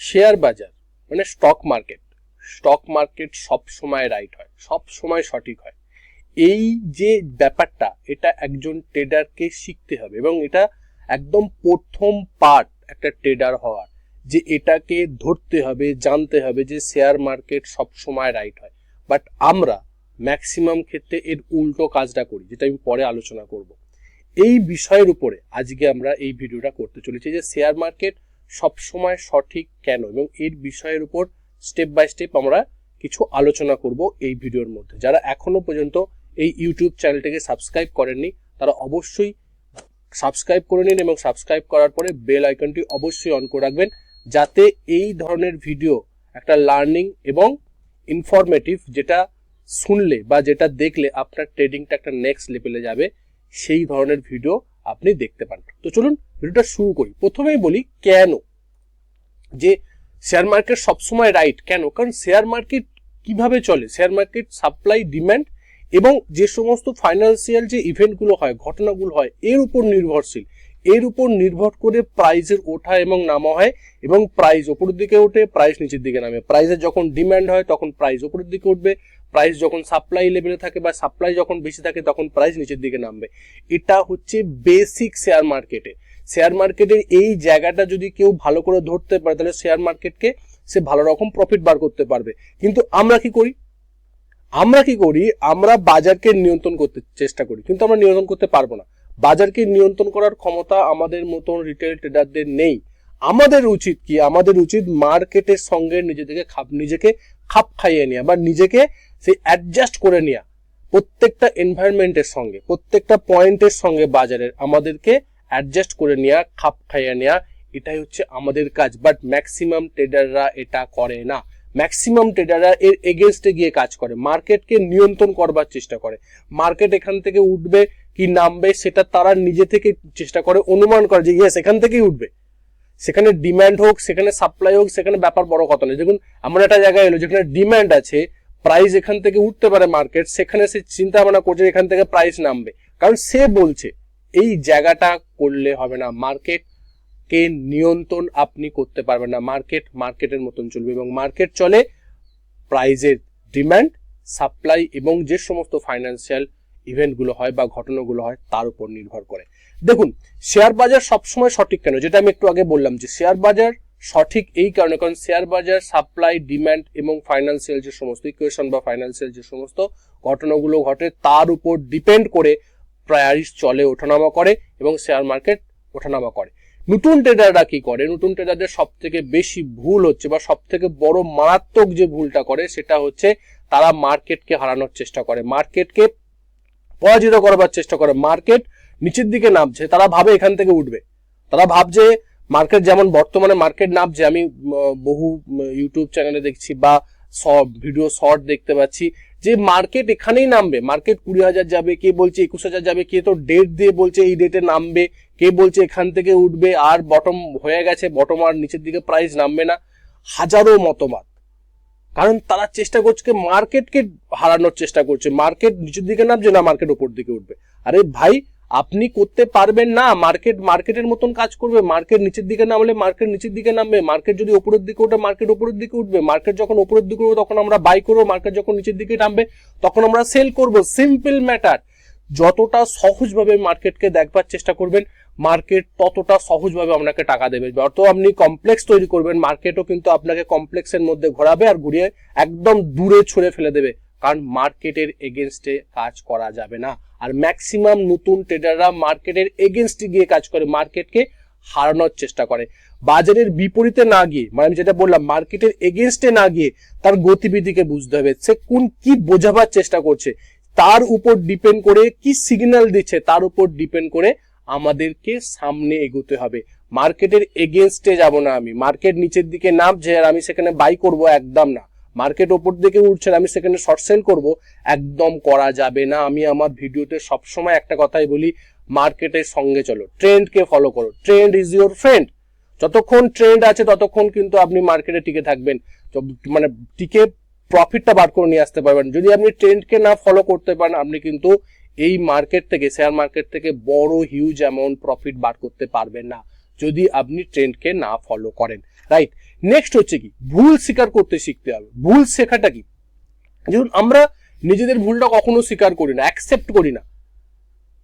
Share বাজার মানে stock market stock market সব সময় রাইট হয়, সব সময় সঠিক হয়। এই যে ব্যাপারটা, এটা একজন ট্রেডারকে শিখতে হবে এবং এটা একদম প্রথম পার্ট একটা ট্রেডার হওয়ার, যে এটাকে ধরতে হবে, জানতে হবে যে শেয়ার মার্কেট সব সময় রাইট হয়। বাট আমরা ম্যাক্সিমাম ক্ষেত্রে এর উল্টো কাজটা করি, যেটা আমি পরে আলোচনা করব। এই বিষয়ের উপরে আজকে আমরা এই ভিডিওটা করতে চলেছি যে শেয়ার মার্কেট সব সময় সঠিক কেন এবং এর বিষয়ের উপর স্টেপ বাই স্টেপ আমরা কিছু আলোচনা করব এই ভিডিওর মধ্যে। যারা এখনও পর্যন্ত এই ইউটিউব চ্যানেলটিকে সাবস্ক্রাইব করেননি, তারা অবশ্যই সাবস্ক্রাইব করে নিন এবং সাবস্ক্রাইব করার পরে বেল আইকনটি অবশ্যই অন করে রাখবেন, যাতে এই ধরনের ভিডিও একটা লার্নিং এবং ইনফরমেটিভ যেটা শুনলে বা যেটা দেখলে আপনার ট্রেডিংটা একটা নেক্সট লেভেলে যাবে, সেই ধরনের ভিডিও আপনি দেখতে পান। তো চলুন ভিডিওটা শুরু করি। প্রথমেই বলি কেন? যে শেয়ার মার্কেট সবসময় রাইট কেন? কারণ শেয়ার মার্কেট কীভাবে চলে? শেয়ার মার্কেট সাপ্লাই ডিম্যান্ড এবং যে সমস্ত ফাইন্যান্সিয়াল যে ইভেন্টগুলো হয়, ঘটনাগুলো হয়, এর উপর নির্ভরশীল। এর উপর নির্ভর করে প্রাইজের ওঠা এবং নামা হয় এবং প্রাইস ওপরের দিকে ওঠে প্রাইস নিচের দিকে নামে। প্রাইসের যখন ডিম্যান্ড হয়, তখন প্রাইস ওপরের দিকে উঠবে। প্রাইস যখন সাপ্লাই লেভেলে থাকে বা সাপ্লাই যখন বেশি থাকে, তখন প্রাইস নিচের দিকে নামবে। এটা হচ্ছে বেসিক শেয়ার মার্কেটে শেয়ার মার্কেটের এই জায়গাটা যদি কেউ ভালো করে ধরতে পারে, তাহলে শেয়ার মার্কেটকে সে ভালো রকম প্রফিট বার করতে পারবে। কিন্তু আমরা কি করি? আমরা কি করি? আমরা বাজারকে নিয়ন্ত্রণ করতে চেষ্টা করি। কিন্তু আমরা নিয়ন্ত্রণ করতে পারব না। বাজারকে নিয়ন্ত্রণ করার ক্ষমতা আমাদের মতন রিটেল ট্রেডারদের নেই। আমাদের উচিত কি? আমাদের উচিত মার্কেটের সঙ্গে নিজেদেরকে খাপ, নিজেকে খাপ খাইয়ে নেওয়া বা নিজেকে সেই অ্যাডজাস্ট করে নেওয়া প্রত্যেকটা এনভায়রনমেন্টের সঙ্গে, প্রত্যেকটা পয়েন্টের সঙ্গে বাজারের আমাদেরকে অ্যাডজাস্ট করে নেওয়া খাপ খাইয়ে নেওয়া এটাই হচ্ছে আমাদের কাজ। বাট ম্যাক্সিমাম ট্রেডাররা এটা করে না। ম্যাক্সিমাম ট্রেডাররা এর এগেনস্টে গিয়ে কাজ করে। মার্কেটকে নিয়ন্ত্রণ করবার চেষ্টা করে। মার্কেট এখান থেকে উঠবে কি নামবে, সেটা তারা নিজে থেকে চেষ্টা করে, অনুমান করে যে ইয়েস এখান থেকেই উঠবে। সেখানে ডিম্যান্ড হোক, সেখানে সাপ্লাই হোক, সেখানে ব্যাপার বড় কথা নেই দেখুন, এমন একটা জায়গায় এলো যেখানে ডিম্যান্ড আছে প্রাইস এখান থেকে উঠতে পারে মার্কেট সেখানে সে চিন্তা ভাবনা করছে এখান থেকে প্রাইস নামবে। কারণ সে বলছে, এই জায়গাটা করলে হবে না। মার্কেট কে নিয়ন্ত্রণ আপনি করতে পারবেন না। মার্কেট মার্কেটের মতন চলবে এবং মার্কেট চলে প্রাইজের ডিম্যান্ড সাপ্লাই এবং যে সমস্ত ফাইন্যান্সিয়াল ইভেন্টগুলো হয় বা ঘটনাগুলো হয় তার উপর নির্ভর করে। দেখুন শেয়ার বাজার সবসময় সঠিক কেন? যেটা আমি একটু আগে বললাম যে শেয়ার বাজার সঠিক এই কারণে, কারণ শেয়ার বাজার সাপ্লাই ডিম্যান্ড এবং ফাইন্যান্সিয়াল যে সমস্ত ইকুয়েশন বা ফাইন্যান্সিয়াল যে সমস্ত ঘটনাগুলো ঘটে, তার উপর ডিপেন্ড করে প্রাইস চলে ওঠানামা করে এবং শেয়ার মার্কেট ওঠানামা করে। নতুন ট্রেডাররা কি করে? নতুন ট্রেডারদের সব থেকে বেশি ভুল হচ্ছে বা সব থেকে বড় মারাত্মক যে ভুলটা করে, সেটা হচ্ছে তারা মার্কেটকে হারানোর চেষ্টা করে। মার্কেটকে পরাজিত করবার চেষ্টা করে। মার্কেট নিচের দিকে নামছে, তারা ভাবে এখান থেকে উঠবে। তারা ভাবছে মার্কেট যেমন বর্তমানে মার্কেট নামছে, আমি বহু ইউটিউব চ্যানেলে দেখছি বা সব ভিডিও শর্ট দেখতে পাচ্ছি যে মার্কেট এখানেই নামবে। মার্কেট কুড়ি হাজার যাবে, কে বলছে একুশ হাজার যাবে, কে তো ডেট দিয়ে বলছে এই ডেটে নামবে, কে বলছে এখান থেকে উঠবে, আর বটম হয়ে গেছে বটম আর নিচের দিকে প্রাইস নামবে না। হাজারো মতবাদ। কারণ তারা চেষ্টা করছে মার্কেটকে হারানোর চেষ্টা করছে। মার্কেট নিচের দিকে নামছে না, মার্কেট উপর দিকে উঠবে। আরে ভাই আপনি করতে পারবেন না মার্কেট মার্কেটের মতন কাজ করবে মার্কেট নিচের দিকে নামলে মার্কেট নিচের দিকে নামবে মার্কেট যদি উপরের দিকে ওঠে মার্কেট উপরের দিকে উঠবে মার্কেট যখন উপরের দিকে উঠবে, তখন আমরা বাই করব মার্কেট যখন নিচের দিকে নামবে, তখন আমরা সেল করব। সিম্পল ম্যাটার যতটা সহজভাবে মার্কেটকে দেখবার চেষ্টা করবেন মার্কেট ততটা সহজভাবে আপনাকে টাকা দেবে। যত আপনি কমপ্লেক্স তৈরি করবেন মার্কেটও কিন্তু আপনাকে কমপ্লেক্সের মধ্যে ঘোরাবে আর ঘুরিয়ে একদম দূরে ছুঁড়ে ফেলে দেবে। কারণ মার্কেটের এগেনস্টে কাজ করা যাবে না। আর ম্যাক্সিমাম নতুন ট্রেডাররা মার্কেটের এগেনস্টে গিয়ে কাজ করে মার্কেটকে হারানোর চেষ্টা করে। বাজারের বিপরীতে না গিয়ে মানে আমি যেটা বললাম মার্কেটের এগেনস্টে না গিয়ে তার গতিবিধিকে বুঝতে হবে। সে কোন কি বোঝাবার চেষ্টা করছে, তার উপর ডিপেন্ড করে কি সিগন্যাল দিচ্ছে, তার উপর ডিপেন্ড করে আমাদেরকে সামনে এগোতে হবে। মার্কেটের এগেনস্টে যাব না আমি। মার্কেট নিচের দিকে নামছে আর আমি সেখানে বাই করব একদম না। মার্কেট ওপর দিকে উঠছে আমি সেখানে শর্ট সেল করব, একদম করা যাবে না। আমি আমার ভিডিওতে সবসময় একটা কথাই বলি, মার্কেটের সঙ্গে চলো, ট্রেন্ডকে ফলো করো। ট্রেন্ড ইজ ইউর ফ্রেন্ড যতক্ষণ ট্রেন্ড আছে, ততক্ষণ কিন্তু আপনি মার্কেটে টিকে থাকবেন। মানে টিকে প্রফিটটা বার করে নিয়ে আসতে পারবেন। যদি আপনি ট্রেন্ডকে না ফলো করতে পারেন, আপনি কিন্তু এই মার্কেট থেকে শেয়ার মার্কেট থেকে বড় হিউজ অ্যামাউন্ট প্রফিট বার করতে পারবেন না। যদি আপনি ট্রেন্ডকে না ফলো করেন রাইট নেক্সট হচ্ছে কি? ভুল স্বীকার করতে শিখতে হবে। ভুল শেখাটা কি? যেমন আমরা নিজেদের ভুলটা কখনো স্বীকার করি না অ্যাকসেপ্ট করি না।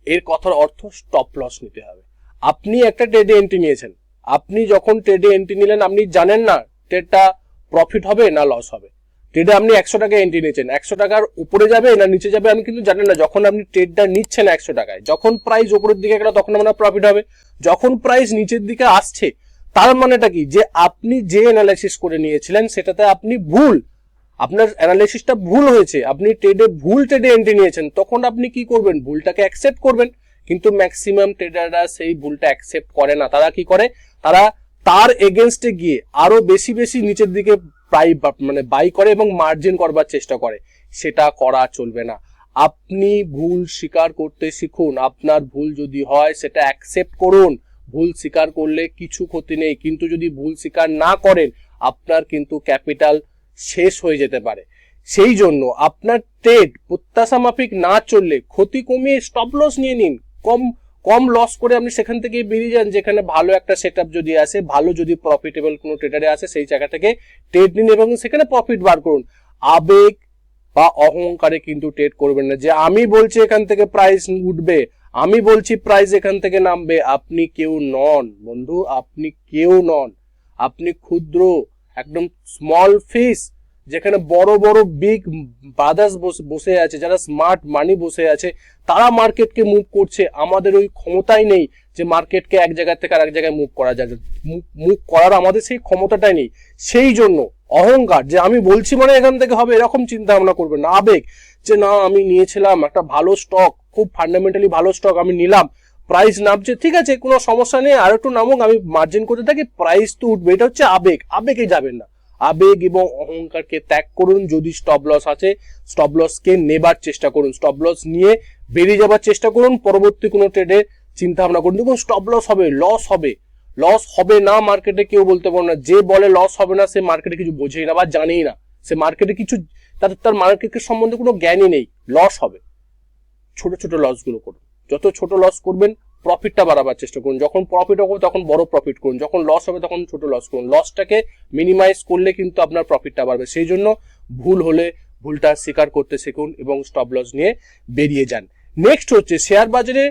এর কথার অর্থ স্টপ লস নিতে হবে। আপনি একটা ট্রেডে এন্ট্রি নিয়েছেন। আপনি যখন ট্রেডে এন্ট্রি নিলেন, আপনি জানেন না ট্রেডটা প্রফিট হবে না লস হবে। ট্রেডে আপনি একশো টাকায় এন্ট্রি নিয়েছেন। একশো টাকার উপরে যাবে না নিচে যাবে আমি কিন্তু জানেন না। যখন আপনি ট্রেডটা নিচ্ছেন একশো টাকায়, যখন প্রাইস উপরের দিকে গেল তখন আপনার প্রফিট হবে। যখন প্রাইস নিচের দিকে আসছে, তার মানেটা কি? যে আপনি যে অ্যানালাইসিস করে নিয়েছিলেন, সেটাতে আপনি ভুল। আপনার অ্যানালাইসিসটা ভুল হয়েছে। আপনি ট্রেডে ভুল ট্রেডে এন্ট্রি নিয়েছেন। তখন আপনি কি করবেন? ভুলটাকে অ্যাকসেপ্ট করবেন। কিন্তু ম্যাক্সিমাম ট্রেডাররা সেই ভুলটা অ্যাকসেপ্ট করে না। তারা কি করে? তারা তার এগেনস্টে গিয়ে আরও বেশি বেশি নিচের দিকে প্রাই মানে বাই করে এবং মার্জিন করবার চেষ্টা করে। সেটা করা চলবে না। আপনি ভুল স্বীকার করতে শিখুন। আপনার ভুল যদি হয়, সেটা অ্যাকসেপ্ট করুন। ভুল স্বীকার করলে কিছু ক্ষতি নেই। কিন্তু যদি ভুল স্বীকার না করেন, আপনার কিন্তু ক্যাপিটাল শেষ হয়ে যেতে পারে। সেই জন্য আপনার ট্রেড প্রত্যাশা মাফিক না চললে ক্ষতি কমিয়ে স্টপ লস নিয়ে নিন। কম কম লস করে আপনি সেখান থেকে বেরিয়ে যান, যেখানে ভালো একটা সেট যদি আসে, ভালো যদি প্রফিটেবল কোনো ট্রেডারে আসে, সেই জায়গা থেকে ট্রেড নিন এবং সেখানে প্রফিট বার করুন। আবেগ বা অহংকারে কিন্তু ট্রেড করবেন না। যে আমি বলছি এখান থেকে প্রাইস উঠবে, আমি বলছি প্রাইস এখান থেকে নামবে, আপনি কেউ নন বন্ধু, আপনি কেউ নন। আপনি ক্ষুদ্র, একদম স্মল ফিস যেখানে বড় বড় বিগ ব্রাদার্স বসে আছে, যারা স্মার্ট মানি বসে আছে, তারা মার্কেটকে মুভ করছে। আমাদের ওই ক্ষমতাই নেই যে মার্কেটকে এক জায়গা থেকে আরেক জায়গায় মুভ করা যায়। মুভ করার আমাদের সেই ক্ষমতাটাই নেই। সেই জন্য অহংকার, যে আমি বলছি মানে এখান থেকে হবে, এরকম চিন্তা ভাবনা করবেন না। আবেগ, যে না, আমি নিয়েছিলাম একটা ভালো স্টক খুব ফান্ডামেন্টালি ভালো স্টক আমি নিলাম প্রাইস নামছে, ঠিক আছে, কোনো সমস্যা নেই আর একটু নামুক, আমি মার্জিন করতে থাকি প্রাইস তো উঠবে, এটা হচ্ছে আবেগ। আবেগে যাবেন না। আবেগ এবং অহংকারকে ত্যাগ করুন। যদি স্টপ লস আছে স্টপ লসকে নেবার চেষ্টা করুন। স্টপ লস নিয়ে বেরিয়ে যাবার চেষ্টা করুন। পরবর্তী কোনো ট্রেডে চিন্তা ভাবনা করুন। দেখুন স্টপ লস হবে লস হবে। লস হবে না মার্কেটে কেউ বলতে পারো না। যে বলে লস হবে না, সে মার্কেটে কিছু বোঝেই না বা জানেই না। সে মার্কেটে কিছু তাদের তার মার্কেটের সম্বন্ধে কোনো জ্ঞানই নেই। লস হবে। ছোট ছোট লসগুলো করুন। যত ছোট লস করবেন প্রফিটটা বাড়াবার চেষ্টা করুন। যখন প্রফিট হবে, তখন বড় প্রফিট করুন। যখন লস হবে, তখন ছোট লস করুন। লসটাকে মিনিমাইজ করলে কিন্তু আপনার প্রফিটটা বাড়বে। সেই জন্য ভুল হলে ভুলটা স্বীকার করতে শিখুন এবং স্টপ লস নিয়ে বেরিয়ে যান। নেক্সট হচ্ছে শেয়ার বাজারে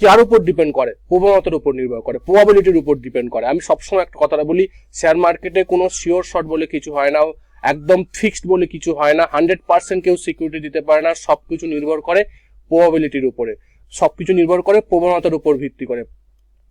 কার উপর ডিপেন্ড করে? প্রবণতার উপর নির্ভর করে প্রবাবিলিটির উপর ডিপেন্ড করে। আমি সবসময় একটা কথাটা বলি শেয়ার মার্কেটে কোনো শিওর শট বলে কিছু হয় না, একদম ফিক্সড বলে কিছু হয় না। হান্ড্রেড পার্সেন্ট কেউ সিকিউরিটি দিতে পারে না, সবকিছু নির্ভর করে প্রবাবিলিটির উপরে। সবকিছু নির্ভর করে প্রবণতার উপর ভিত্তি করে।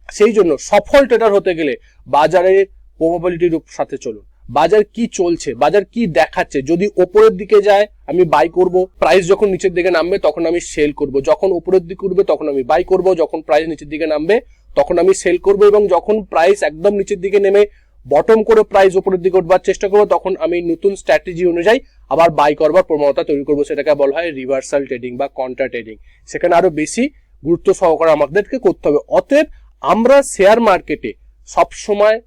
সেই জন্য সফল ট্রেডার হতে গেলে বাজারে প্রবাবিলিটির সাথে চলুন। বাজার কি চলছে, বাজার কি দেখাচ্ছে, যদি ওপরের দিকে যায়, আমি বাই করব প্রাইস যখন নিচের দিকে নামবে, তখন আমি সেল করব। যখন উপরের দিকে উঠবে, তখন আমি বাই করব। যখন প্রাইস নিচের দিকে নামবে, তখন আমি সেল করব এবং যখন প্রাইস একদম নিচের দিকে নেমে বটম করে প্রাইস উপরের দিকে উঠবার চেষ্টা করব, তখন আমি নতুন স্ট্র্যাটেজি অনুযায়ী আবার বাই করবার প্রবণতা তৈরি করব, সেটাকে বলা হয় রিভার্সাল ট্রেডিং বা কন্ট্রা ট্রেডিং সেখানে আরও বেশি গুরুত্ব সহকারে আমাদেরকে করতে হবে। অতএব আমরা শেয়ার মার্কেটে সব সময়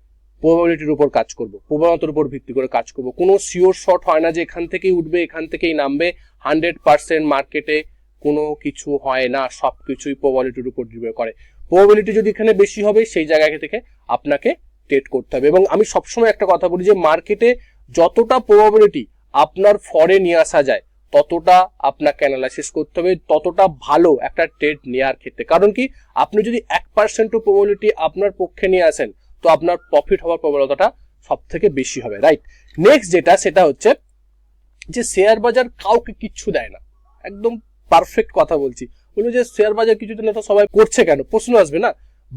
প্রবাবিলিটির উপর কাজ করব, প্রবণতার উপর ভিত্তি করে কাজ করব। কোনো শিওর শর্ট হয় না যে এখান থেকেই উঠবে, এখান থেকেই নামবে। হান্ড্রেড পার্সেন্ট মার্কেটে কোনো কিছু হয় না সব কিছুই প্রবাবিলিটির উপর নির্ভর করে। প্রবাবিলিটি যদি এখানে বেশি হবে, সেই জায়গা থেকে আপনাকে ট্রেড করতে হবে। এবং আমি সবসময় একটা কথা বলি যে মার্কেটে যতটা প্রবাবিলিটি আপনার ফরে নিয়ে আসা যায়, ততটা আপনাকে অ্যানালাইসিস করতে হবে, ততটা ভালো একটা ট্রেড নেওয়ার ক্ষেত্রে। কারণ কি? আপনি যদি এক পার্সেন্টও প্রবাবিলিটি আপনার পক্ষে নিয়ে আসেন, তো আপনার প্রফিট হওয়ার প্রবণতাটা সব থেকে বেশি হবে রাইট নেক্সট যেটা, সেটা হচ্ছে যে শেয়ার বাজার কাউকে কিচ্ছু দেয় না। একদম পারফেক্ট কথা বলছি। বলব যে শেয়ার বাজার কিছু দিলে তো সবাই করছে কেন? প্রশ্ন আসবে না।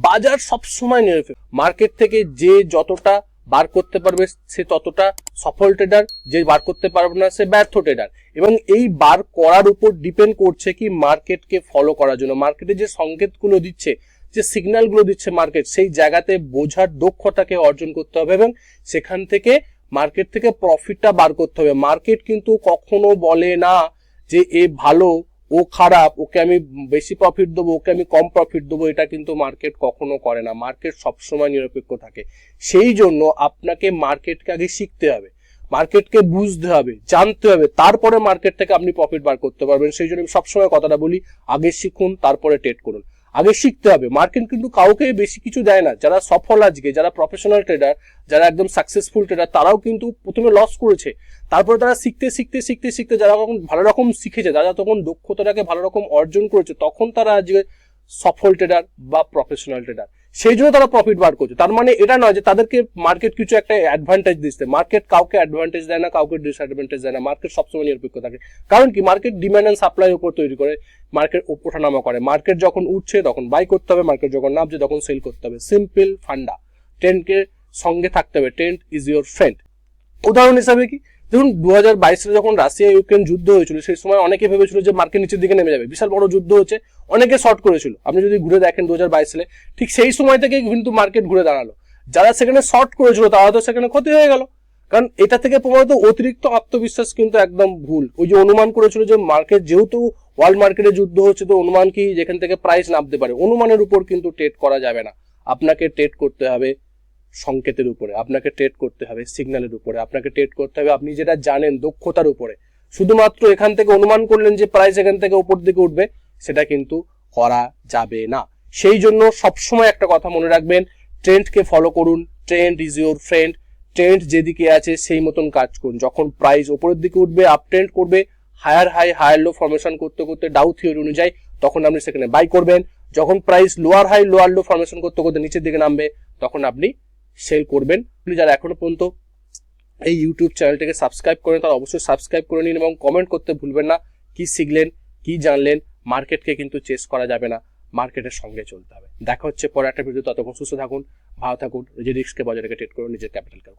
বাজার সবসময় নিরপেক্ষ মার্কেট থেকে যে যতটা বার করতে পারবে, সে ততটা সফল ট্রেডার যে বার করতে পারবে না, সে ব্যর্থ ট্রেডার এবং এই বার করার উপর ডিপেন্ড করছে কি মার্কেটকে ফলো করার জন্য। মার্কেটে যে সংকেতগুলো দিচ্ছে, যে সিগন্যালগুলো দিচ্ছে মার্কেট সেই জায়গাতে বোঝার দক্ষতাকে অর্জন করতে হবে এবং সেখান থেকে মার্কেট থেকে প্রফিটটা বার করতে হবে। মার্কেট কিন্তু কখনো বলে না যে এ ভালো ও খারাপ, ওকে আমি বেশি প্রফিট দেবো, ওকে আমি কম প্রফিট দেবো, এটা কিন্তু মার্কেট কখনো করে না। মার্কেট সবসময় নিরপেক্ষ থাকে। সেই জন্য আপনাকে মার্কেটকে আগে শিখতে হবে। মার্কেটকে বুঝতে হবে, জানতে হবে, তারপরে মার্কেট থেকে আপনি প্রফিট বার করতে পারবেন। সেই জন্য আমি সবসময় কথাটা বলি, আগে শিখুন, তারপরে ট্রেড করুন। আগে শিখতে হবে। মার্কেট কিন্তু কাউকে বেশি কিছু দেয় না। যারা সফল আজকে, যারা প্রফেশনাল ট্রেডার যারা একদম সাকসেসফুল ট্রেডার তারাও কিন্তু প্রথমে লস করেছে। তারপরে তারা শিখতে শিখতে শিখতে শিখতে যারা তখন ভালো রকম শিখেছে, যারা তখন দক্ষতাটাকে ভালো রকম অর্জন করেছে, তখন তারা আজকে সফল ট্রেডার বা প্রফেশনাল ট্রেডার সেই জন্য তারা প্রফিট বার করছে। তার মানে এটা নয় যে তাদেরকে মার্কেট কিছু একটা অ্যাডভান্টেজ দিচ্ছে। মার্কেট কাউকে অ্যাডভান্টেজ দেয় না, কাউকে ডিসঅ্যাডভান্টেজ দেয় না। মার্কেট সবসময় নিরপেক্ষ থাকে। কারণ কি? মার্কেট ডিম্যান্ড অ্যান্ড সাপ্লাই উপর তৈরি করে মার্কেট ওঠানামা করে। মার্কেট যখন উঠছে, তখন বাই করতে হবে। মার্কেট যখন নামছে, তখন সেল করতে হবে। সিম্পল ফান্ডা ট্রেন্ডকে সঙ্গে থাকতে হবে। ট্রেন্ড ইজ ইউর ফ্রেন্ড উদাহরণ হিসাবে কি? দেখুন দু হাজার বাইশ যখন রাশিয়া, ইউক্রেন যুদ্ধ হয়েছিল, সেই সময় অনেকে ভেবেছিল যে মার্কেট নিচের দিকে নেমে যাবে। বিশাল বড় যুদ্ধ হচ্ছে, অনেকে শর্ট করেছিল। আপনি যদি ঘুরে দেখেন দু হাজার বাইশ সালে, ঠিক সেই সময় থেকে কিন্তু মার্কেট ঘুরে দাঁড়াল। যারা সেখানে শর্ট করেছিল, তারা তো সেখানে ক্ষতি হয়ে গেল। কারণ এটা থেকে প্রমাণিত অতিরিক্ত আত্মবিশ্বাস কিন্তু একদম ভুল। ওই যে অনুমান করেছিল যে মার্কেট, যেহেতু ওয়ার্ল্ড মার্কেটে যুদ্ধ হচ্ছে, তো অনুমান কি যেখান থেকে প্রাইস নামতে পারে? অনুমানের উপর কিন্তু ট্রেড করা যাবে না। আপনাকে ট্রেড করতে হবে। সংকেতের উপরে, আপনাকে ট্রেড করতে হবে সিগন্যালের উপরে, আপনাকে ট্রেড করতে হবে, আপনি যেটা জানেন দক্ষতার উপরে। শুধুমাত্র এখান থেকে অনুমান করলেন যে প্রাইস এখান থেকে উপর দিকে উঠবে, সেটা কিন্তু করা যাবে না। সেই জন্য সবসময় একটা কথা মনে রাখবেন ট্রেন্ডকে ফলো করুন trend is your friend trend যেদিকে আছে সেই মতন কাজ করুন। যখন প্রাইস উপরের দিকে উঠবে আপ ট্রেন্ড করবে higher high higher low formation করতে করতে ডাউ থিওরি অনুযায়ী তখন আপনি সেখানে বাই করবেন। যখন price lower high lower low formation করতে করতে নিচের দিকে নামবে, তখন আপনি সেল করবেন। আপনি যারা এখনও পর্যন্ত এই ইউটিউব চ্যানেলটাকে সাবস্ক্রাইব করেন, তারা অবশ্যই সাবস্ক্রাইব করে নিন এবং কমেন্ট করতে ভুলবেন না কি শিখলেন, কি জানলেন মার্কেটকে কিন্তু চেস করা যাবে না মার্কেটের সঙ্গে চলতে হবে। দেখা হচ্ছে পরে একটা ভিডিও ততক্ষণ সুস্থ থাকুন, ভালো থাকুন নিজের রিস্ককে বজায় রেখে ট্রেড করুন, নিজের ক্যাপিটালকে